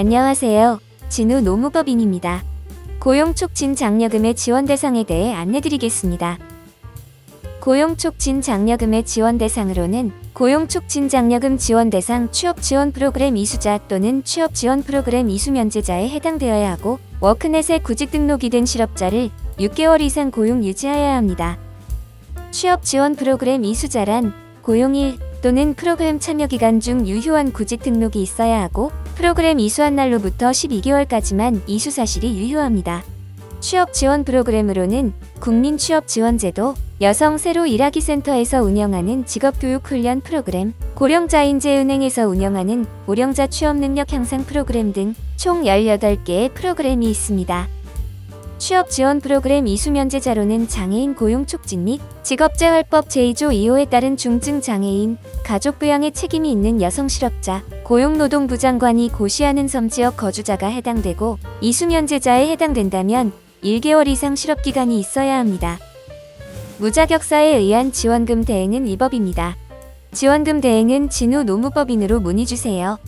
안녕하세요. 진우 노무법인입니다. 고용촉진 장려금의 지원 대상에 대해 안내드리겠습니다. 고용촉진 장려금의 지원 대상으로는 고용촉진 장려금 지원 대상 취업 지원 프로그램 이수자 또는 취업 지원 프로그램 이수 면제자에 해당되어야 하고 워크넷에 구직 등록이 된 실업자를 6개월 이상 고용 유지하여야 합니다. 취업 지원 프로그램 이수자란 고용일 또는 프로그램 참여 기간 중 유효한 구직 등록이 있어야 하고 프로그램 이수한 날로부터 12개월까지만 이수 사실이 유효합니다. 취업 지원 프로그램으로는 국민 취업 지원제도, 여성 새로 일하기 센터에서 운영하는 직업교육 훈련 프로그램, 고령자인재은행에서 운영하는 고령자 취업 능력 향상 프로그램 등 총 18개의 프로그램이 있습니다. 취업 지원 프로그램 이수 면제자로는 장애인 고용 촉진 및 직업재활법 제2조 2호에 따른 중증 장애인, 가족 부양에 책임이 있는 여성 실업자, 고용노동부 장관이 고시하는 섬 지역 거주자가 해당되고 이수 면제자에 해당된다면 1개월 이상 실업 기간이 있어야 합니다. 무자격사에 의한 지원금 대행은 이 법입니다. 지원금 대행은 진우 노무법인으로 문의 주세요.